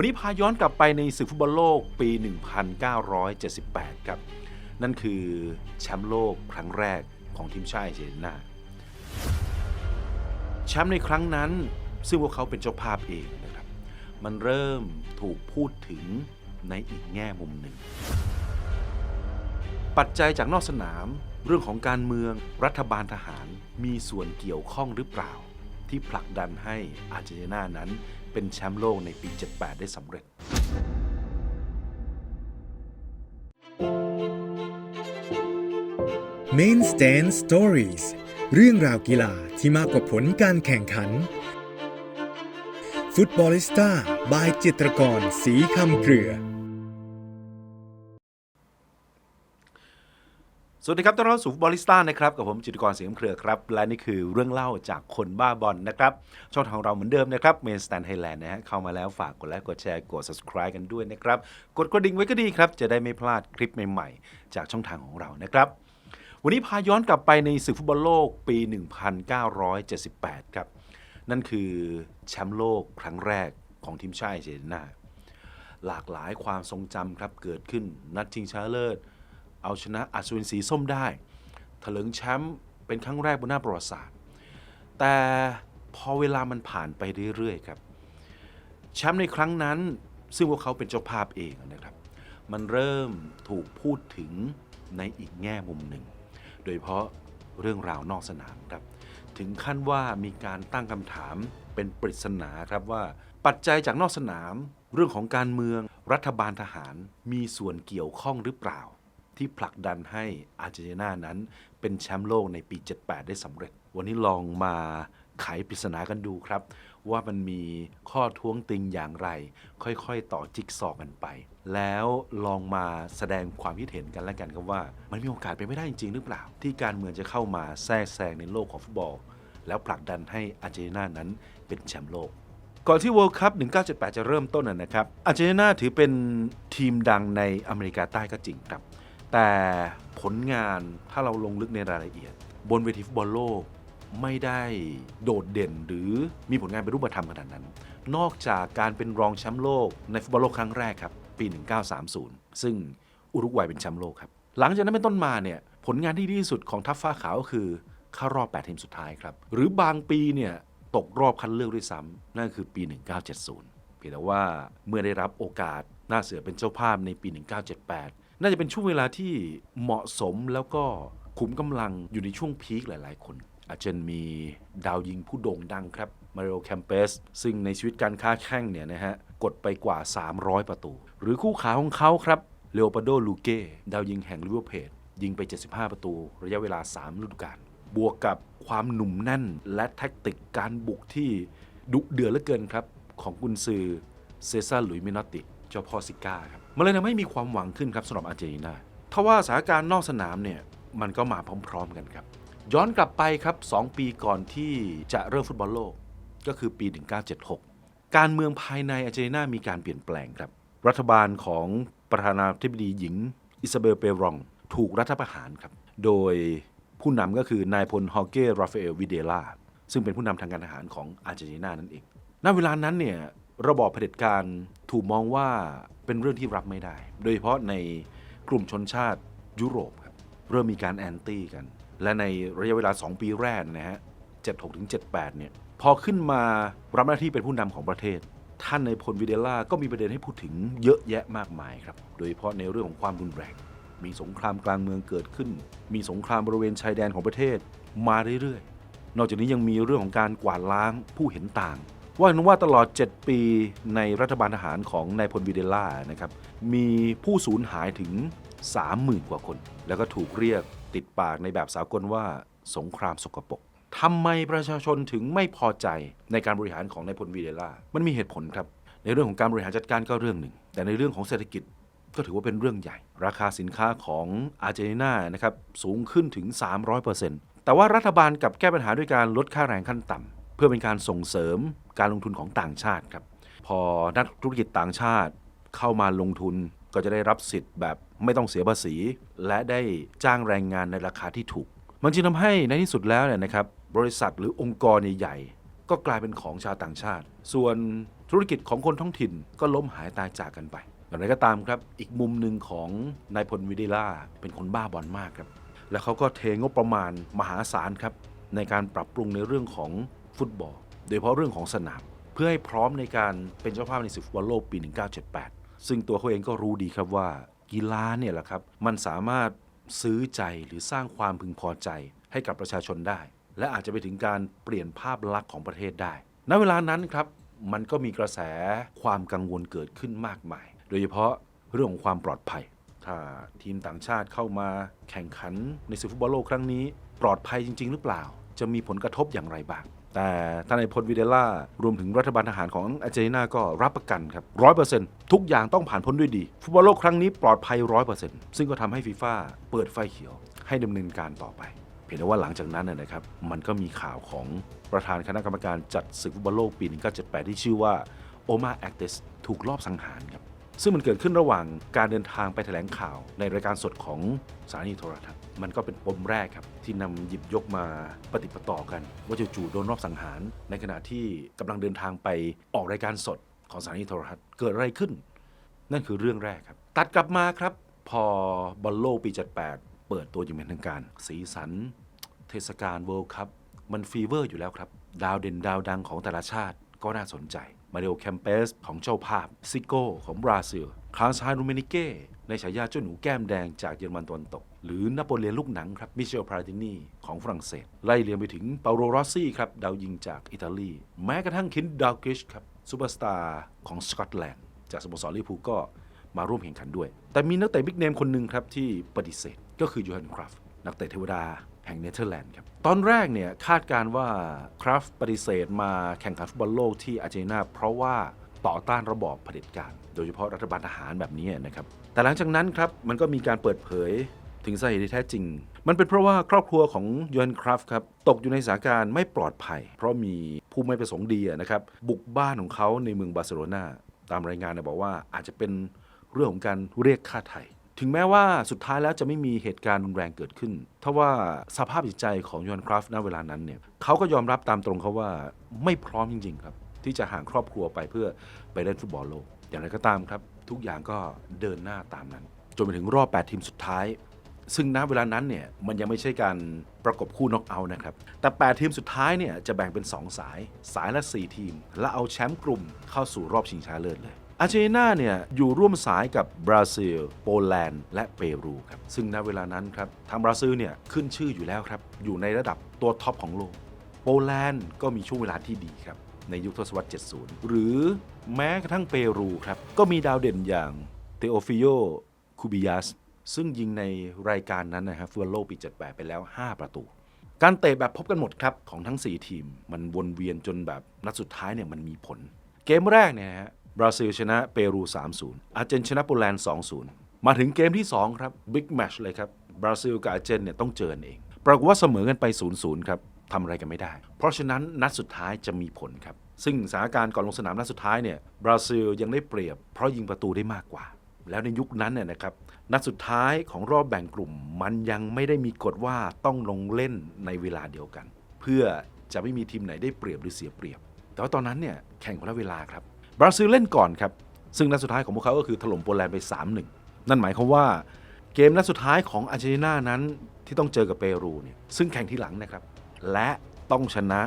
วันนี้พาย้อนกลับไปในศึกฟุตบอลโลกปี 1978 ครับ นั่นคือแชมป์โลกครั้งแรกของทีมชาติอาร์เจนนาแชมป์ในครั้งนั้น ซึ่งพวกเขาเป็นเจ้าภาพเองนะครับ มันเริ่มถูกพูดถึงในอีกแง่มุมหนึ่ง ปัจจัยจากนอกสนามเรื่องของการเมืองรัฐบาลทหารมีส่วนเกี่ยวข้องหรือเปล่า ที่ผลักดันให้อาร์เจนตินานั้น เป็นแชมป์โลกในปี 78 ได้สำเร็จ Main Stand Stories เรื่องราวกีฬาที่มากกว่าผลการแข่งขัน ฟุตบอลิสต้า บายจิตรกร สีคำเกลือ สวัสดีครับต้อนรับสู่ฟุตบอลิสต้านะครับกับผมจิตรกรเสียงเครือครับ และนี่คือเรื่องเล่าจากคนบ้าบอลนะครับช่องทางของเราเหมือนเดิมนะครับเมนสแตนไทยแลนด์นะฮะเข้ามาแล้วฝากกดไลค์กดแชร์กด subscribe กันด้วยนะครับ กดกระดิ่งไว้ก็ดีครับ จะได้ไม่พลาดคลิปใหม่ๆ จากช่องทางของเรานะครับ วันนี้พาย้อนกลับไปในศึกฟุตบอลโลกปี 1978 ครับ นั่นคือแชมป์โลกครั้งแรกของทีมชาติอาร์เจนนาหลากหลายความทรงจำครับเกิดขึ้นนัดชิงชนะเลิศ เอาชนะอัศวินสีส้มได้ถลิงแชมป์เป็นครั้งแรกบนหน้าประวัติศาสตร์ แต่พอเวลามันผ่านไปเรื่อยๆครับแชมป์ในครั้งนั้นซึ่งพวกเขาเป็นเจ้าภาพเองนะครับ มันเริ่มถูกพูดถึงในอีกแง่มุมหนึ่ง โดยเฉพาะเรื่องราวนอกสนามครับ ถึงขั้นว่ามีการตั้งคำถามเป็นปริศนาครับว่า ปัจจัยจากนอกสนาม เรื่องของการเมืองรัฐบาลทหารมีส่วนเกี่ยวข้องหรือเปล่า ที่ผลักดันให้อาร์เจนตินานั้น เป็นแชมป์โลกในปี 78 ได้สำเร็จ วันนี้ลองมาไขปริศนากันดูครับ ว่ามันมีข้อท้วงติงอย่างไร ค่อยๆ ต่อจิ๊กซอกันไป แล้วลองมาแสดงความคิดเห็นกันแล้วกันครับว่า มันมีโอกาสเป็นไม่ได้จริง ๆ หรือเปล่า ที่การเมืองจะเข้ามาแทรกแซงในโลกของฟุตบอล แล้วผลักดันให้อาร์เจนตินานั้นเป็นแชมป์โลกก่อนที่ World Cup 1978 จะเริ่มต้นนะครับอาร์เจนตินาถือเป็นทีมดังในอเมริกาใต้ก็จริงครับ แต่ผลงานถ้าเราลงลึกในรายละเอียด บนเวทีฟุตบอลโลกไม่ได้โดดเด่นหรือมีผลงานเป็นรูปธรรมขนาดนั้น นอกจากการเป็นรองแชมป์โลกในฟุตบอลโลกครั้งแรกครับ ปี 1930 ซึ่งอุรุกวัยเป็นแชมป์โลกครับ หลังจากนั้นเป็นต้นมาเนี่ยผลงานที่ดีที่สุดของทัพฟ้าขาวก็คือเข้ารอบ 8 ทีมสุดท้ายครับ หรือบางปีเนี่ยตกรอบคัดเลือกด้วยซ้ำนั่นคือปี 1970 เพียงแต่ว่าเมื่อได้รับโอกาสหน้าเสือเป็นเจ้าภาพในปี 1978 น่าจะเป็นช่วงเวลาที่เหมาะสมแล้วก็ขุมกำลังอยู่ในช่วงพีคหลาย ๆ คน อาจจะมีดาวยิงผู้โด่งดังครับมาริโอแคมเปสซึ่งในชีวิตการค้าแข่งเนี่ยนะฮะ กดไปกว่า 300 ประตู หรือคู่ขาของเขาครับเลโอปาโดลูเก้ดาวยิงแห่งลิเวอร์เพจยิงไป 75 ประตู ระยะเวลา 3 ฤดูกาลบวกกับความหนุ่มแน่นและแท็กติกการบุกที่ดุเดือดเหลือเกินครับ ของกุนซือเซซ่าหลุยมินอตติ เจ้าพ่อซิก้าครับมันเลยทำให้มีความหวังขึ้นครับสำหรับอาร์เจนตินาทว่าสถานการณ์นอกสนามเนี่ยมันก็มาพร้อมๆกันครับ ย้อนกลับไปครับ 2 ปีก่อนที่จะเริ่มฟุตบอลโลกก็คือปี 1976 การเมืองภายในอาร์เจนตินามีการเปลี่ยนแปลงครับ รัฐบาลของประธานาธิบดีหญิง อิซาเบลเปรอง ถูกรัฐประหารครับ โดยผู้นำก็คือนายพลฮอเกราฟาเอลวิเดลาซึ่งเป็นผู้นำทางการทหารของอาร์เจนตินานั่นเอง ณ เวลานั้นเนี่ยระบอบเผด็จการ ถูกมองว่าเป็นเรื่องที่รับไม่ได้ โดยเฉพาะในกลุ่มชนชาติยุโรปครับเริ่มมีการแอนตี้กัน และในระยะเวลา 2 ปีแรกนะฮะ76ถึง78เนี่ยพอขึ้นมารับหน้าที่เป็นผู้นำของประเทศ ท่านในพลวิเดล่าก็มีประเด็นให้พูดถึงเยอะแยะมากมายครับ โดยเฉพาะในเรื่องของความรุนแรง มีสงครามกลางเมืองเกิดขึ้น มีสงครามบริเวณชายแดนของประเทศมาเรื่อยๆ นอกจากนี้ยังมีเรื่องของการกวาดล้างผู้เห็นต่าง ว่ากันว่าตลอด 7 ปีในรัฐบาลทหารของนายพลวิเดล่านะครับมีผู้สูญหายถึง 30,000 กว่าคน แล้วก็ถูกเรียกติดปากในแบบสากลว่าสงครามสกปรกทำไมประชาชนถึงไม่พอใจในการบริหารของนายพลวิเดล่า มันมีเหตุผลครับ ในเรื่องของการบริหารจัดการก็เรื่องหนึ่ง แต่ในเรื่องของเศรษฐกิจก็ถือว่าเป็นเรื่องใหญ่ ราคาสินค้าของอาร์เจนตินานะครับสูงขึ้นถึง 300%แต่ว่ารัฐบาลกับแก้ปัญหาด้วยการลดค่าแรงขั้นต่ำ พื่อเป็นการส่งเสริมการลงทุนของต่างชาติครับ พอนักธุรกิจต่างชาติเข้ามาลงทุนก็จะได้รับสิทธิ์แบบไม่ต้องเสียภาษี และได้จ้างแรงงานในราคาที่ถูก มันจึงทำให้ในที่สุดแล้วเนี่ยนะครับบริษัทหรือองค์กรใหญ่ๆก็กลายเป็นของชาวต่างชาติ ส่วนธุรกิจของคนท้องถิ่นก็ล้มหายตายจากกันไปอย่างไรก็ตามครับ อีกมุมหนึ่งของนายพลวิเดล่าเป็นคนบ้าบอลมากครับ และเขาก็เทงบประมาณมหาศาลครับ ในการปรับปรุงในเรื่องของ ฟุตบอล โดยเฉพาะเรื่องของสนาม เพื่อให้พร้อมในการเป็นเจ้าภาพในศึกฟุตบอลโลกปี 1978 ซึ่งตัวเขาเองก็รู้ดีครับว่ากีฬาเนี่ยแหละครับมันสามารถซื้อใจหรือสร้างความพึงพอใจให้กับประชาชนได้ และอาจจะไปถึงการเปลี่ยนภาพลักษณ์ของประเทศได้ ณ เวลานั้นครับมันก็มีกระแสความกังวลเกิดขึ้นมากมาย โดยเฉพาะเรื่องของความปลอดภัย ถ้าทีมต่างชาติเข้ามาแข่งขันในศึกฟุตบอลโลกครั้งนี้ ปลอดภัยจริง ๆ หรือเปล่า จะมีผลกระทบอย่างไรบ้าง แต่ท่านนายพลวิเดล่ารวมถึงรัฐบาลทหารของอาร์เจนตินาก็รับประกันครับร้อยเปอร์เซ็นต์ทุกอย่างต้องผ่านพ้นด้วยดีฟุตบอลโลกครั้งนี้ปลอดภัยร้อยเปอร์เซ็นต์ซึ่งก็ทำให้ฟีฟ่าเปิดไฟเขียว ให้ดำเนินการต่อไป เพียงแต่ว่าหลังจากนั้นนะนะครับมันก็มีข่าวของประธานคณะกรรมการจัดศึกฟุตบอลโลกปี 1978 ที่ชื่อว่าโอมาแอคเตสถูกลอบสังหารครับซึ่งมันเกิดขึ้นระหว่างการเดินทางไปแถลงข่าวในรายการสดของสถานีโทรทัศน์ มันก็เป็นปมแรกครับ ที่นำหยิบยกมาปฏิปต่อกัน ว่าจู่ๆโดนรอบสังหาร ในขณะที่กำลังเดินทางไปออกรายการสดของสถานีโทรทัศน์เกิดอะไรขึ้น นั่นคือเรื่องแรกครับ ตัดกลับมาครับ พอบอลโลปี 78 เปิดตัวอย่างเป็นทางการ สีสัน เทศกาลเวิลด์คัพมันฟีเวอร์อยู่แล้วครับ ดาวเด่นดาวดังของแต่ละชาติก็น่าสนใจมาริโอแคมเปสของเจ้าภาพซิโก้ของบราซิลคลาสไฮนูเมนิเก้ ในฉายาเจ้าหนูแก้มแดงจากเยอรมันตะวันตก หรือนโปเลียนลูกหนังครับมิเชลพาราตินีของฝรั่งเศส ไล่เรียงไปถึงเปาโลรอสซี่ครับดาวยิงจากอิตาลี แม้กระทั่งคินดาวกิชครับซูเปอร์สตาร์ของสกอตแลนด์จากสโมสรลิเวอร์พูลก็มาร่วมแข่งขันด้วย แต่มีนักเตะบิ๊กเนมคนหนึ่งครับที่ปฏิเสธก็คือยูฮันคราฟนักเตะเทวดาแห่งเนเธอร์แลนด์ครับ ตอนแรกเนี่ยคาดการว่าคราฟปฏิเสธมาแข่งขันฟุตบอลโลกที่อาร์เจนตินาเพราะว่า ต่อต้านระบอบเผด็จการ โดยเฉพาะรัฐบาลทหารแบบนี้นะครับ แต่หลังจากนั้นครับมันก็มีการเปิดเผยถึงสาเหตุที่แท้จริง มันเป็นเพราะว่าครอบครัวของยูฮันคราฟครับตกอยู่ในสถานการณ์ไม่ปลอดภัย เพราะมีผู้ไม่ประสงค์ดีนะครับบุกบ้านของเขาในเมืองบาร์เซโลนาตามรายงานนี่ยบอกว่าอาจจะเป็นเรื่องของการเรียกค่าไถ่ถึงแม้ว่าสุดท้ายแล้วจะไม่มีเหตุการณ์รุนแรงเกิดขึ้นถ้าว่าสภาพจิตใจของยอนคราฟณเวลานั้นเนี่ยเขาก็ยอมรับตามตรงเขาว่าไม่พร้อมจริงๆครับ ที่จะห่างครอบครัวไปเพื่อไปเล่นฟุตบอลโลก อย่างไรก็ตามครับ ทุกอย่างก็เดินหน้าตามนั้น จนไปถึงรอบ 8 ทีมสุดท้าย ซึ่งณเวลานั้นเนี่ยมันยังไม่ใช่การประกบคู่น็อกเอาท์นะครับ แต่ 8 ทีมสุดท้ายเนี่ยจะแบ่งเป็น 2 สาย สายละ 4 ทีม และเอาแชมป์กลุ่มเข้าสู่รอบชิงชนะเลิศเลยอาร์เจนตินาเนี่ยอยู่ร่วมสายกับบราซิล โปแลนด์ และเปรูครับซึ่งณเวลานั้นครับทางบราซิลเนี่ยขึ้นชื่ออยู่แล้วครับอยู่ในระดับตัวท็อปของโลก โปแลนด์ก็มีช่วงเวลาที่ดีครับ ในยุคทศวรรษ 70 หรือแม้กระทั่งเปรูครับ ก็มีดาวเด่นอย่างเตโอฟิโอคูบิยัสซึ่งยิงในรายการนั้นนะครับฟุตบอลโลกปี 78 ไปแล้ว 5 ประตู การเตะแบบพบกันหมดครับ ของทั้ง 4 ทีม มันวนเวียนจนแบบนัดสุดท้ายเนี่ยมันมีผล เกมแรกเนี่ยฮะบราซิลชนะเปรู 3-0 อาร์เจนชนะโปแลนด์ 2-0 มาถึงเกมที่ 2 ครับบิ๊กแมชเลยครับบราซิลกับอาร์เจนเนี่ยต้องเจอกันเอง ปรากฏว่าเสมอกันไป 0-0 ครับ ทำอะไรกันไม่ได้ เพราะฉะนั้นนัดสุดท้ายจะมีผลครับ ซึ่งสถานการณ์ก่อนลงสนามนัดสุดท้ายเนี่ยบราซิลยังได้เปรียบ เพราะยิงประตูได้มากกว่า แล้วในยุคนั้นเนี่ยนะครับนัดสุดท้ายของรอบแบ่งกลุ่ม มันยังไม่ได้มีกฎว่าต้องลงเล่นในเวลาเดียวกัน เพื่อจะไม่มีทีมไหนได้เปรียบหรือเสียเปรียบ แต่ว่าตอนนั้นเนี่ยแข่งคนละเวลาครับบราซิลเล่นก่อนครับซึ่งนัดสุดท้ายของพวกเขาก็คือถล่มโปแลนด์ไป 3-1 นั่นหมายความว่าเกมนัดสุดท้ายของอาร์เจนตินานั้นที่ต้องเจอกับเปรูเนี่ยซึ่งแข่งทีหลังนะครับ และต้องชนะ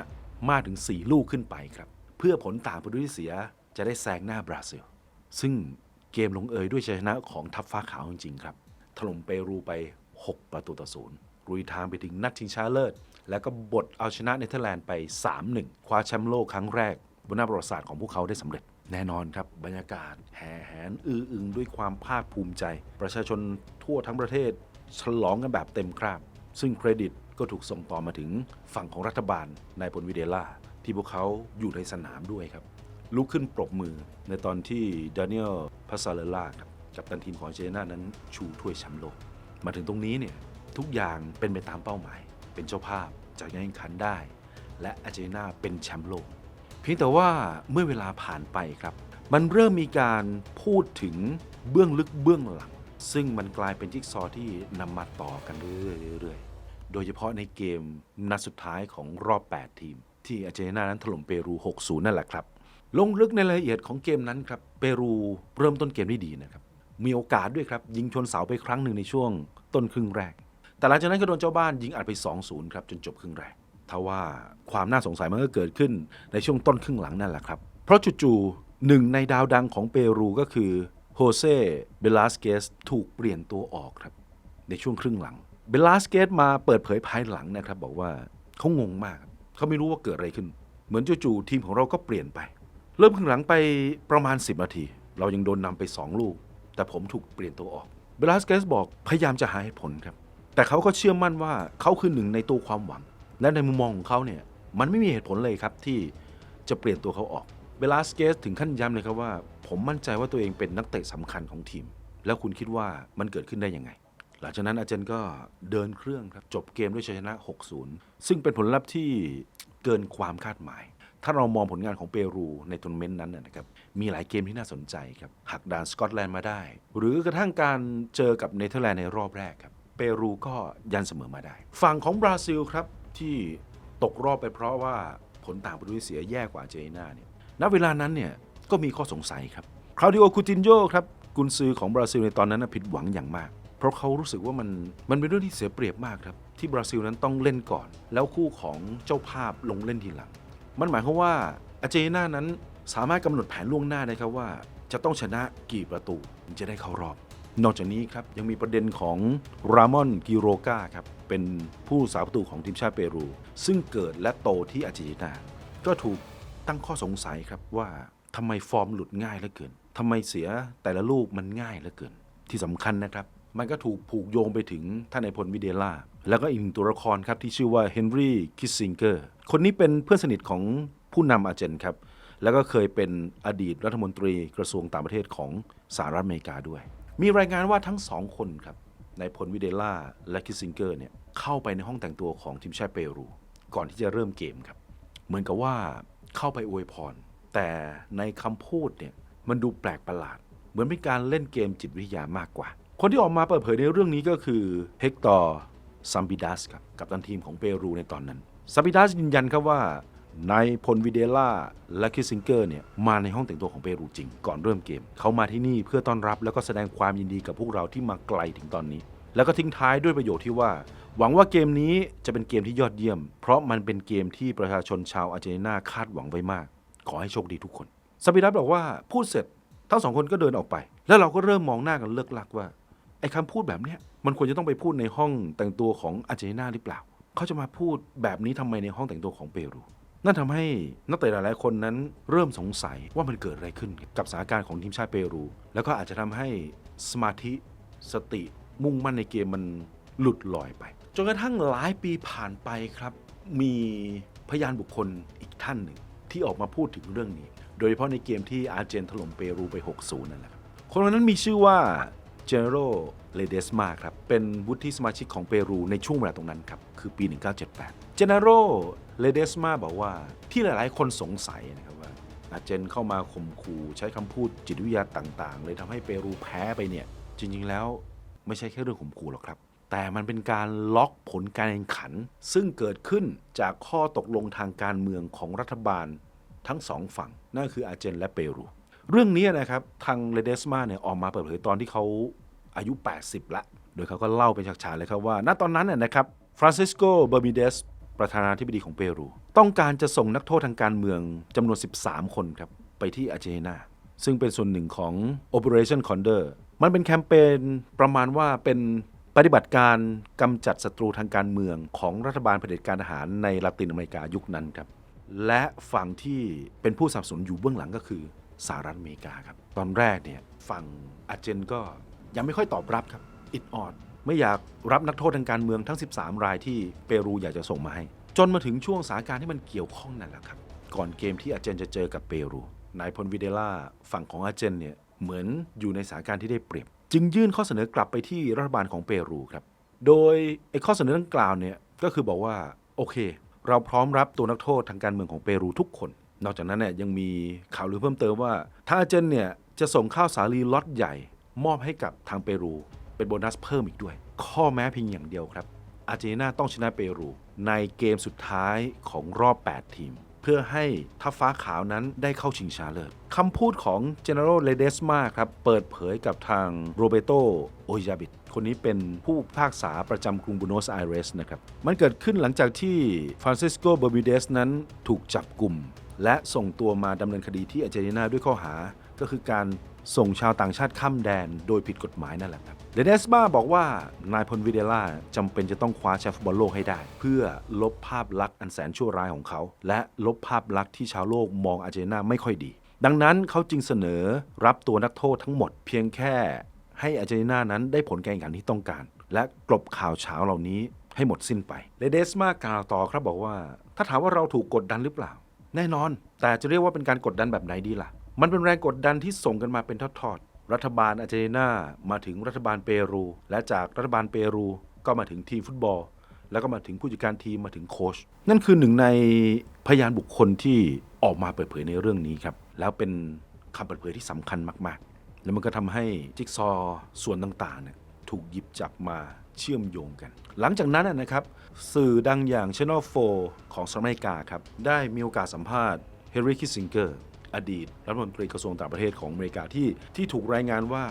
มากถึง 4 ลูกขึ้นไปครับ เพื่อผลต่างประตูที่เสียจะได้แซงหน้าบราซิล ซึ่งเกมลงเอยด้วยชัยชนะของทัพฟ้าขาวจริงๆครับ ถล่มเปรูไป 6 ประตูต่อศูนย์รุยทางไปถึงนัดชิงชนะเลิศ แล้วก็บดเอาชนะเนเธอร์แลนด์ไป 3-1 คว้าแชมป์โลกครั้งแรก บนหน้าประวัติศาสตร์ของพวกเขาได้สำเร็จแน่นอนครับ บรรยากาศแห่แหนอืออึงด้วยความภาคภูมิใจ ประชาชนทั่วทั้งประเทศ ฉลองกันแบบเต็มคราบ ซึ่งเครดิต ก็ถูกส่งต่อมาถึงฝั่งของรัฐบาลนายพลวิเดล่าที่พวกเขาอยู่ในสนามด้วยครับ ลุกขึ้นปรบมือในตอนที่ดานิเอลพาซาเลล่าครับกับตันทีมของเจน่านั้นชูถ้วยแชมป์โลก มาถึงตรงนี้เนี่ยทุกอย่างเป็นไปตามเป้าหมาย เป็นเจ้าภาพจากการแข่งขันได้ และอาร์เจนตินาเป็นแชมป์โลก เพียงแต่ว่าเมื่อเวลาผ่านไปครับ มันเริ่มมีการพูดถึงเบื้องลึกเบื้องหลัง ซึ่งมันกลายเป็นจิ๊กซอว์ที่นำมาต่อกันเรื่อยๆ โดยเฉพาะในเกมนัดสุดท้ายของรอบ 8 ทีม ที่อาร์เจนตินานั้นถล่มเปรู 6-0 นั่นแหละครับ ลงลึกในรายละเอียดของเกมนั้นครับ เปรูเริ่มต้นเกมได้ดีนะครับ มีโอกาสด้วยครับ ยิงชนเสาไปครั้งหนึ่งในช่วงต้นครึ่งแรก แต่หลังจากนั้นก็โดนเจ้าบ้านยิงอัดไป 2-0 ครับจนจบครึ่งแรกทว่าความน่าสงสัยมันก็เกิดขึ้นในช่วงต้นครึ่งหลังนั่นแหละครับ เพราะจู่ๆหนึ่งในดาวดังของเปรูก็คือโฮเซ่ เบลาสเกส ถูกเปลี่ยนตัวออกครับ ในช่วงครึ่งหลัง เบลาสเกสมาเปิดเผยภายหลังนะครับ บอกว่าเขางงมาก เขาไม่รู้ว่าเกิดอะไรขึ้น เหมือนจู่ๆทีมของเราก็เปลี่ยนไป เริ่มครึ่งหลังไปประมาณ 10 นาที เรายังโดนนำไป 2 ลูก แต่ผมถูกเปลี่ยนตัวออกเบลาสเกสบอกพยายามจะหาเหตุผลครับ แต่เขาก็เชื่อมั่นว่าเขาคือหนึ่งในตัวความหวัง และในมุมมองของเขาเนี่ยมันไม่มีเหตุผลเลยครับที่จะเปลี่ยนตัวเขาออกเบลาสเกสถึงขั้นย้ำเลยครับว่า ผมมั่นใจว่าตัวเองเป็นนักเตะสำคัญของทีม แล้วคุณคิดว่ามันเกิดขึ้นได้ยังไง หลังจากนั้นอาเจนก็เดินเครื่องครับจบเกมด้วยชัยชนะ 6-0 ซึ่งเป็นผลลัพธ์ที่เกินความคาดหมาย ถ้าเรามองผลงานของเปรูในทัวร์นาเมนต์นั้นนะครับ มีหลายเกมที่น่าสนใจครับ หักดานสกอตแลนด์มาได้ หรือกระทั่งการเจอกับเนเธอร์แลนด์ในรอบแรกครับ เปรูก็ยันเสมอมาได้ ฝั่งของบราซิลครับที่ตกรอบไปเพราะว่าผลต่างประตูที่เสียแย่กว่าเจนตินาเนี่ย ณ เวลานั้นเนี่ยก็มีข้อสงสัยครับคราวดิโอคูตินโยครับกุนซือของบราซิลในตอนนั้นผิดหวังอย่างมาก ราะเขารู้สึกว่ามันมันเป็นเรื่องที่เสียเปรียบมากครับ ที่บราซิลนั้นต้องเล่นก่อน แล้วคู่ของเจ้าภาพลงเล่นทีหลัง มันหมายความว่าอาเจนตินานั้นสามารถกำหนดแผนล่วงหน้าได้ครับว่า จะต้องชนะกี่ประตูถึงจะได้เข้ารอบ นอกจากนี้ครับยังมีประเด็นของรามอนกิโรกาครับเป็นผู้สาประตูของทีมชาติเปรู ซึ่งเกิดและโตที่อาร์เจนตินา ก็ถูกตั้งข้อสงสัยครับว่าทำไมฟอร์มหลุดง่ายเหลือเกินทำไมเสียแต่ละลูกมันง่ายเหลือเกิน ที่สำคัญนะครับ มันก็ถูกผูกโยงไปถึงท่านในพลวิเดล่า แล้วก็อีกหนึ่งตัวละครครับที่ชื่อว่าเฮนรี่คิสซิงเกอร์คนนี้เป็นเพื่อนสนิทของผู้นำอาเจนครับ แล้วก็เคยเป็นอดีตรัฐมนตรีกระทรวงต่างประเทศของสหรัฐอเมริกาด้วย มีรายงานว่าทั้งสองคนครับนายพลวิเดล่าและคิสซิงเกอร์เนี่ยเข้าไปในห้องแต่งตัวของทีมชาติเปรู ก่อนที่จะเริ่มเกมครับ เหมือนกับว่าเข้าไปอวยพร แต่ในคำพูดเนี่ยมันดูแปลกประหลาด เหมือนเป็นการเล่นเกมจิตวิทยามากกว่า คนที่ออกมาเปิดเผยในเรื่องนี้ก็คือเฮกตอร์ซัมบิดัสครับกับตันทีมของเปรูในตอนนั้นซัมบิดัสยืนยันครับว่านายพลวิเดล่าและคิสซิงเกอร์เนี่ยมาในห้องแต่งตัวของเปรูจริง ก่อนเริ่มเกม เขามาที่นี่เพื่อต้อนรับแล้วก็แสดงความยินดีกับพวกเราที่มาไกลถึงตอนนี้ แล้วก็ทิ้งท้ายด้วยประโยคที่ว่า หวังว่าเกมนี้จะเป็นเกมที่ยอดเยี่ยม เพราะมันเป็นเกมที่ประชาชนชาวอาร์เจนตินาคาดหวังไว้มาก ขอให้โชคดีทุกคนสปิรัสบอกว่าพูดเสร็จทั้งสองคนก็เดินออกไป แล้วเราก็เริ่มมองหน้ากันเลิกลักว่า ไอ้คำพูดแบบเนี้ยมันควรจะต้องไปพูดในห้องแต่งตัวของอาร์เจนตินาหรือเปล่า เขาจะมาพูดแบบนี้ทำไมในห้องแต่งตัวของเปรู นั่นทำให้นักเตะหลายๆคนนั้นเริ่มสงสัยว่ามันเกิดอะไรขึ้นกับสถานการณ์ของทีมชาติเปรู แล้วก็อาจจะทำให้สมาธิสติมุ่งมั่นในเกมมันหลุดลอยไป จนกระทั่งหลายปีผ่านไปครับ มีพยานบุคคลอีกท่านหนึ่งที่ออกมาพูดถึงเรื่องนี้ โดยเฉพาะในเกมที่อาร์เจนถล่มเปรูไป 6-0 นั่นแหละคนคนนั้นมีชื่อว่า เจเนโรเลเดสมาครับ เป็นวุฒิสมาชิกของเปรูในช่วงเวลาตรงนั้นครับ คือปี 1978 เจเนโรเลเดสมาบอกว่าที่หลายๆ คนสงสัยนะครับว่าอาเจนเข้ามาข่มขู่ใช้คำพูดจิตวิทยาต่างๆ เลยทำให้เปรูแพ้ไปเนี่ย จริง ๆ แล้วไม่ใช่แค่เรื่องข่มขู่หรอกครับ แต่มันเป็นการล็อกผลการแข่งขัน ซึ่งเกิดขึ้นจากข้อตกลงทางการเมืองของรัฐบาลทั้งสองฝั่ง นั่นคืออาเจนและเปรู เรื่องนี้นะครับทางเลเดสมาเนี่ยออกมาเปิดเผยตอนที่เขาอายุ 80 ละ โดยเขาก็เล่าเป็นฉากๆเลยครับว่า ณตอนนั้นน่ะนะครับฟรานซิสโกเบอร์มิเดสประธานาธิบดีของเปรู ต้องการจะส่งนักโทษทางการเมืองจำนวน 13 คนครับ ไปที่อาร์เจนตินาซึ่งเป็นส่วนหนึ่งของ Operation Condor มันเป็นแคมเปญประมาณว่าเป็นปฏิบัติการกำจัดศัตรูทางการเมืองของรัฐบาลเผด็จการทหารในลาตินอเมริกายุคนั้นครับ และฝั่งที่เป็นผู้สนับสนุนอยู่เบื้องหลังก็คือ สหรัฐอเมริกาครับ ตอนแรกเนี่ยฝั่งอาเจนก็ยังไม่ค่อยตอบรับครับ อิดออด ไม่อยากรับนักโทษทางการเมืองทั้ง 13 รายที่เปรูอยากจะส่งมาให้ จนมาถึงช่วงสถานการณ์ที่มันเกี่ยวข้องนั่นแหละครับ ก่อนเกมที่อาเจนจะเจอกับเปรู นายพลวิเดล่าฝั่งของอาเจนเนี่ยเหมือนอยู่ในสถานการณ์ที่ได้เปรียบ จึงยื่นข้อเสนอกลับไปที่รัฐบาลของเปรูครับ โดยไอ้ข้อเสนอดังกล่าวเนี่ยก็คือบอกว่าโอเค เราพร้อมรับตัวนักโทษทางการเมืองของเปรูทุกคน นอกจากนั้นเนี่ยยังมีข่าวลือเพิ่มเติมว่าทางอาเจนเนี่ยจะส่งข้าวสาลีล็อตใหญ่ มอบให้กับทางเปรูเป็นโบนัสเพิ่มอีกด้วย ข้อแม้เพียงอย่างเดียวครับอาร์เจนตินาต้องชนะเปรูในเกมสุดท้ายของรอบ 8 ทีม เพื่อให้ทัพฟ้าขาวนั้นได้เข้าชิงชนะเลิศคำพูดของ General Ledesma ครับ เปิดเผยกับทางโรเบโตโอยาบิดคนนี้เป็นผู้พากษาประจำกรุงบูโนสไอเรสนะครับ มันเกิดขึ้นหลังจากที่ฟรานซิสโกเบอร์บิเดสนั้นถูกจับกลุ่ม และส่งตัวมาดำเนินคดีที่อาร์เจนตินาด้วยข้อหา ก็คือการส่งชาวต่างชาติข้ามแดนโดยผิดกฎหมายนั่นแหละครับ เดเนสมาบอกว่านายพลวิเดล่าจำเป็นจะต้องคว้าแชมป์ฟุตบอลโลกให้ได้ เพื่อลบภาพลักษณ์อันแสนชั่วร้ายของเขา และลบภาพลักษณ์ที่ชาวโลกมองอาร์เจนตินาไม่ค่อยดี ดังนั้นเขาจึงเสนอรับตัวนักโทษทั้งหมด เพียงแค่ให้อาร์เจนตินานั้นได้ผลการแข่งขันที่ต้องการ และกลบข่าวเช้าเหล่านี้ให้หมดสิ้นไปเลเดสมากล่าวต่อครับบอกว่า ถ้าถามว่าเราถูกกดดันหรือเปล่า แน่นอน แต่จะเรียกว่าเป็นการกดดันแบบไหนดีล่ะ มันเป็นแรงกดดันที่ส่งกันมาเป็นทอดๆ รัฐบาลอาร์เจนตินามาถึงรัฐบาลเปรู และจากรัฐบาลเปรูก็มาถึงทีมฟุตบอล แล้วก็มาถึงผู้จัดการทีมมาถึงโค้ชนั่นคือหนึ่งในพยานบุคคลที่ออกมาเปิดเผยในเรื่องนี้ครับแล้วเป็นคำเปิดเผยที่สำคัญมาก ๆ แล้วมันก็ทำให้จิ๊กซอส่วนต่างๆเนี่ยถูกหยิบจับมาเชื่อมโยงกัน หลังจากนั้นนะครับสื่อดังอย่าง Channel 4 ของสหรัฐอเมริกาครับได้มีโอกาสสัมภาษณ์เฮนรี่คิสซิงเกอร์ อดีตรัฐมนตรีกระทรวงต่างประเทศของอเมริกาที่ที่ถูกรายงานว่า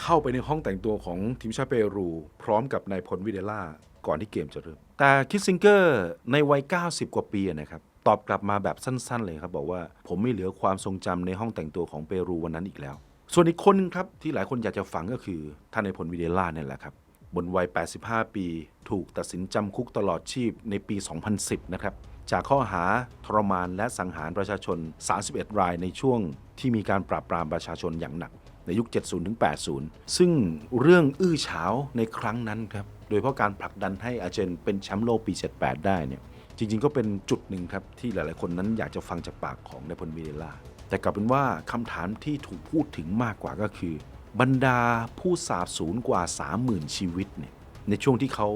เข้าไปในห้องแต่งตัวของทีมชาติเปรู พร้อมกับนายพลวิเดล่าก่อนที่เกมจะเริ่ม แต่คิสซิงเกอร์ในวัย 90 กว่าปีนะครับตอบกลับมาแบบสั้น ๆ เลยครับ บอกว่าผมไม่เหลือความทรงจำในห้องแต่งตัวของเปรูวันนั้นอีกแล้ว ส่วนอีกคนนึงครับที่หลายคนอยากจะฟังก็คือท่านนายพลวิเดล่าเนี่ยแหละครับบนวัย 85 ปี ถูกตัดสินจำคุกตลอดชีพในปี 2010 นะครับ จากข้อหาทรมานและสังหารประชาชน 31 รายในช่วงที่มีการปราบปรามประชาชนอย่างหนัก ในยุค 70ถึง80ซึ่งเรื่องอื้อฉาวในครั้งนั้นครับ โดยเฉพาะการผลักดันให้อาเจนเป็นแชมป์โลกปี 78 ได้เนี่ย จริง ๆ ก็เป็นจุดหนึ่งครับ ที่หลาย ๆ คนนั้นอยากจะฟังจากปากของนายพลวิเดล่า แต่กลับเป็นว่าคำถามที่ถูกพูดถึงมากกว่าก็คือ บรรดาผู้สาบสูญกว่า 30,000 ชีวิตเนี่ยในช่วงที่เขา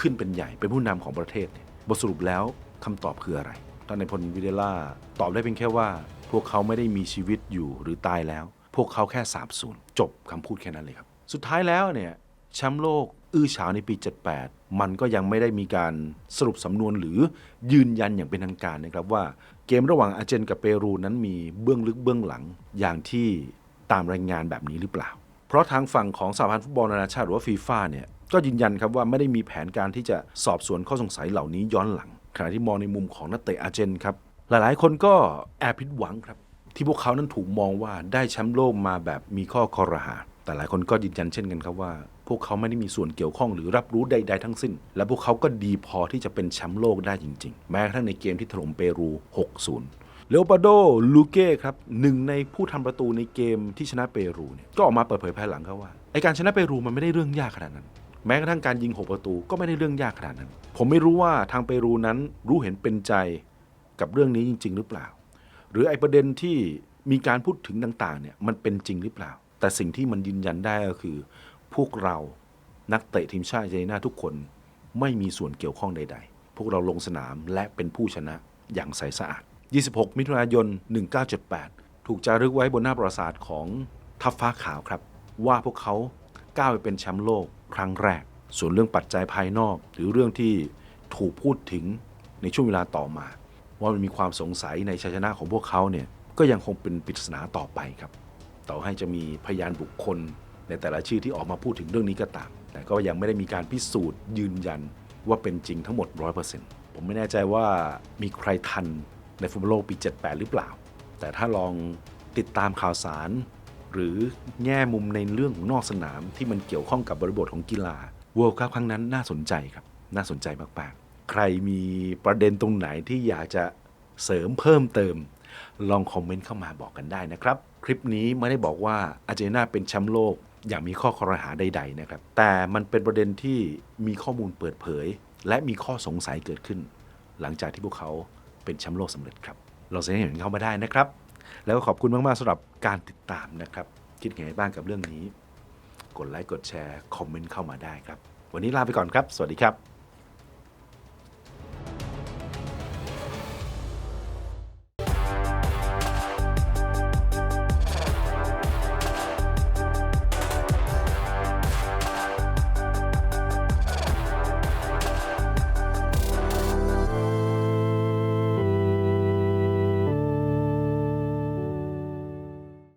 ขึ้นเป็นใหญ่เป็นผู้นำของประเทศเบทสรุปแล้ว คำตอบคืออะไรท่านนพลวิเดล่าตอบได้เพียงแค่ว่า พวกเขาไม่ได้มีชีวิตอยู่หรือตายแล้ว พวกเขาแค่สาบสูญจบคำพูดแค่นั้นเลยครับ สุดท้ายแล้วเนี่ยแชมป์โลก อื้อฉาวในปี 78 มันก็ยังไม่ได้มีการสรุปสำนวนหรือยืนยันอย่างเป็นทางการนะครับว่าเกมระหว่างอาร์เจนกับเปรูนั้นมีเบื้องลึกเบื้องหลังอย่างที่ตามรายงานแบบนี้หรือเปล่า เพราะทางฝั่งของสหพันธ์ฟุตบอลนานาชาติหรือว่าฟีฟ่าเนี่ยก็ยืนยันครับว่าไม่ได้มีแผนการที่จะสอบสวนข้อสงสัยเหล่านี้ย้อนหลัง ขณะที่มองในมุมของนักเตะอาร์เจนครับ หลายๆ คนก็แอบผิดหวังครับ ที่พวกเขานั้นถูกมองว่าได้แชมป์โลกมาแบบมีข้อคอรหา แต่หลายคนก็ยืนยันเช่นกันครับว่า พวกเขาไม่ได้มีส่วนเกี่ยวข้องหรือรับรู้ใด ๆ ทั้งสิ้น และพวกเขาก็ดีพอที่จะเป็นแชมป์โลกได้จริง ๆ แม้กระทั่งในเกมที่ถล่มเปรู 6-0เลโอปาโด ลูเก้ครับหนึ่งในผู้ทำประตูในเกมที่ชนะเปรูเนี่ยก็ออกมาเปิดเผยภายหลังครับว่าไอการชนะเปรูมันไม่ได้เรื่องยากขนาดนั้น แม้กระทั่งการยิง 6 ประตูก็ไม่ได้เรื่องยากขนาดนั้น ผมไม่รู้ว่าทางเปรูนั้นรู้เห็นเป็นใจกับเรื่องนี้จริง ๆ หรือเปล่า หรือไอประเด็นที่มีการพูดถึงต่างๆเนี่ยมันเป็นจริงหรือเปล่า แต่สิ่งที่มันยืนยันได้ก็คือ พวกเรานักเตะทีมชาติเจนตินาทุกคนไม่มีส่วนเกี่ยวข้องใด ๆ พวกเราลงสนามและเป็นผู้ชนะอย่างใสสะอาด 26 มิถุนายน 1978 ถูกจารึกไว้บนหน้าประวัติศาสตร์ของทัพฟ้าขาวครับ ว่าพวกเขาก้าวไปเป็นแชมป์โลก ครั้งแรก ส่วนเรื่องปัจจัยภายนอก หรือเรื่องที่ถูกพูดถึงในช่วงเวลาต่อมา ว่ามันมีความสงสัยในชัยชนะของพวกเขาเนี่ยก็ยังคงเป็นปริศนาต่อไปครับ ต่อให้จะมีพยานบุคคล ในแต่ละชื่อที่ออกมาพูดถึงเรื่องนี้ก็ตาม แต่ก็ยังไม่ได้มีการพิสูจน์ยืนยันว่าเป็นจริงทั้งหมด 100%ผมไม่แน่ใจว่ามีใครทันในฟุตบอลโลกปี 78 หรือเปล่า แต่ถ้าลองติดตามข่าวสาร หรือแง่มุมในเรื่องของนอกสนามที่มันเกี่ยวข้องกับบริบทของกีฬา World Cup ครั้งนั้นน่าสนใจครับ น่าสนใจมากๆ ใครมีประเด็นตรงไหนที่อยากจะเสริมเพิ่มเติม ลองคอมเมนต์เข้ามาบอกกันได้นะครับ คลิปนี้ไม่ได้บอกว่าอาร์เจนตินาเป็นแชมป์โลกอย่างมีข้อคอรหาใด ๆ นะครับ แต่มันเป็นประเด็นที่มีข้อมูลเปิดเผย และมีข้อสงสัยเกิดขึ้น หลังจากที่พวกเขาเป็นแชมป์โลกสำเร็จครับ เราแสดงเห็นเข้ามาได้นะครับ แล้วก็ขอบคุณมากๆสำหรับการติดตามนะครับ คิดไงบ้างกับเรื่องนี้ กดไลค์กดแชร์คอมเมนต์เข้ามาได้ครับ วันนี้ลาไปก่อนครับ สวัสดีครับ